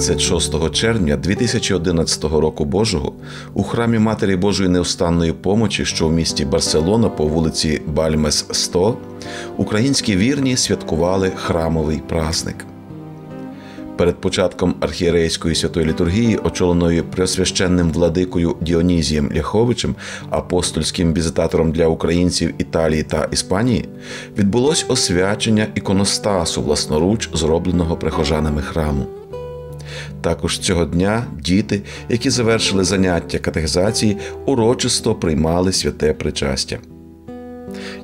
26 червня 2011 року Божого у храмі Матері Божої Неустанної помочі, що в місті Барселона по вулиці Бальмес 100, українські вірні святкували храмовий праздник. Перед початком архієрейської святої літургії, очоленої преосвященним владикою Діонізієм Ляховичем, апостольським візитатором для українців Італії та Іспанії, відбулось освячення іконостасу власноруч зробленого прихожанами храму. Також цього дня діти, які завершили заняття катехізації, урочисто приймали святе причастя.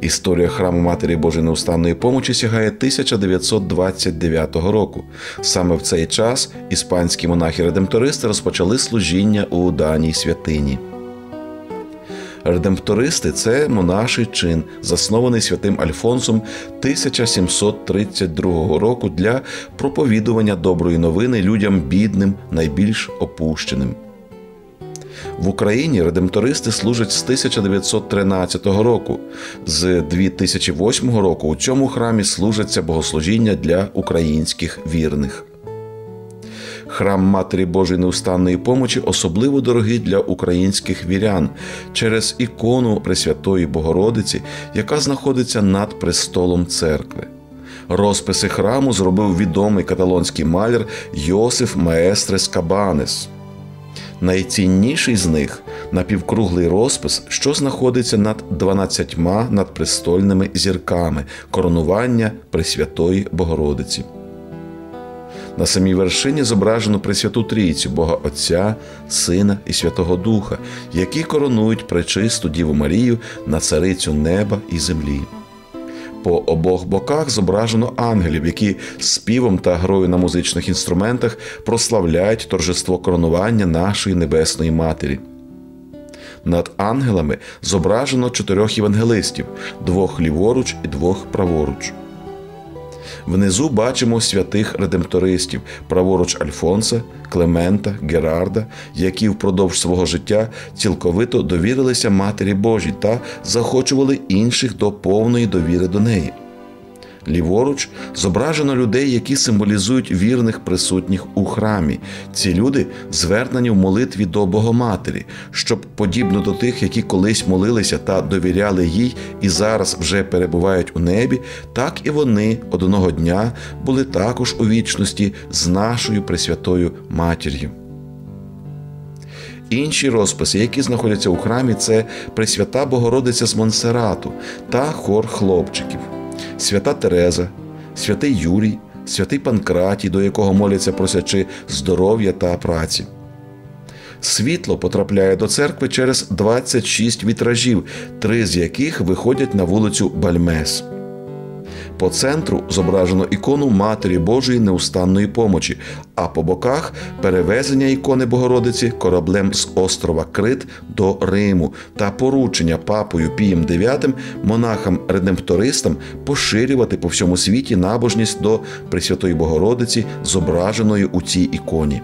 Історія храму Матері Божої Неустанної помочі сягає 1929 року. Саме в цей час іспанські монахи-редемтористи розпочали служіння у даній святині. Редемптористи це монаший чин, заснований святим Альфонсом 1732 року для проповідування доброї новини людям бідним, найбільш опущеним. В Україні редемтористи служать з 1913 року. З 2008 року у цьому храмі служаться богослужіння для українських вірних. Храм Матері Божої Неустанної помочі особливо дорогий для українських вірян через ікону Пресвятої Богородиці, яка знаходиться над престолом церкви. Розписи храму зробив відомий каталонський маляр Йосиф Маестрес Кабанес. Найцінніший з них напівкруглий розпис, що знаходиться над 12 надпрестольними зірками коронування Пресвятої Богородиці. На самій вершині зображено Пресвяту Трійцю, Бога Отця, Сина і Святого Духа, які коронують пречисту Діву Марію на царицю неба і землі. По обох боках зображено ангелів, які співом та грою на музичних інструментах прославляють торжество коронування нашої Небесної Матері. Над ангелами зображено чотирьох євангелистів двох ліворуч і двох праворуч. Внизу бачимо святих редемптористів праворуч Альфонса, Клемента, Герарда, які впродовж свого життя цілковито довірилися Матері Божій та захочували інших до повної довіри до неї. Ліворуч зображено людей, які символізують вірних присутніх у храмі. Ці люди звернені в молитві до Богоматері, щоб, подібно до тих, які колись молилися та довіряли їй і зараз вже перебувають у небі, так і вони одного дня були також у вічності з нашою Пресвятою Матір'ю. Інші розписи, які знаходяться у храмі, це Пресвята Богородиця з Монсерату та хор хлопчиків свята Тереза, святий Юрій, святий Панкратій, до якого моляться просячи здоров'я та праці. Світло потрапляє до церкви через 26 вітражів, три з яких виходять на вулицю Бальмес. По центру зображено ікону Матері Божої неустанної помочі, а по боках перевезення ікони Богородиці кораблем з острова Крит до Риму та поручення папою Пієм IX монахам-редемптористам поширювати по всьому світі набожність до Пресвятої Богородиці, зображеної у цій іконі.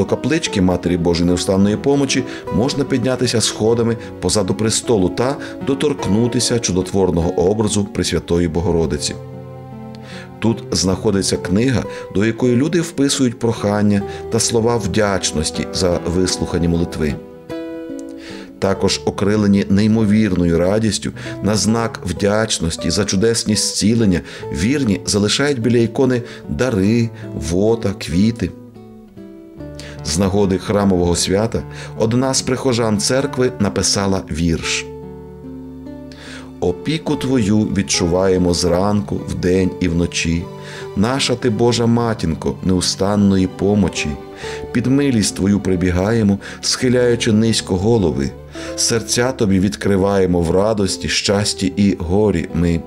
До каплички Матері Божої Невстанної помочі можна піднятися сходами позаду престолу та доторкнутися чудотворного образу Пресвятої Богородиці. Тут знаходиться книга, до якої люди вписують прохання та слова вдячності за вислухані молитви. Також окрилені неймовірною радістю на знак вдячності за чудесні зцілення, вірні залишають біля ікони дари, вота, квіти. З нагоди храмового свята одна з прихожан церкви написала вірш. Опіку Твою відчуваємо зранку, вдень і вночі, наша ти Божа матінко, неустанної помочі, під милість Твою прибігаємо, схиляючи низько голови, серця Тобі відкриваємо в радості, щасті і горі ми.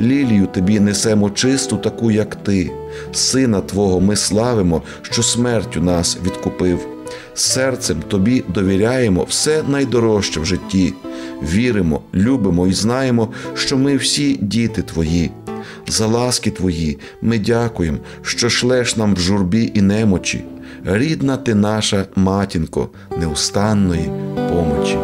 Лілію тобі несемо чисту, таку, як ти, Сина Твого ми славимо, що смертю нас відкупив. Серцем тобі довіряємо все найдорожче в житті, віримо, любимо і знаємо, що ми всі діти Твої. За ласки Твої ми дякуємо, що шлеш нам в журбі і немочі. Рідна ти наша матінко, неустанної помочі.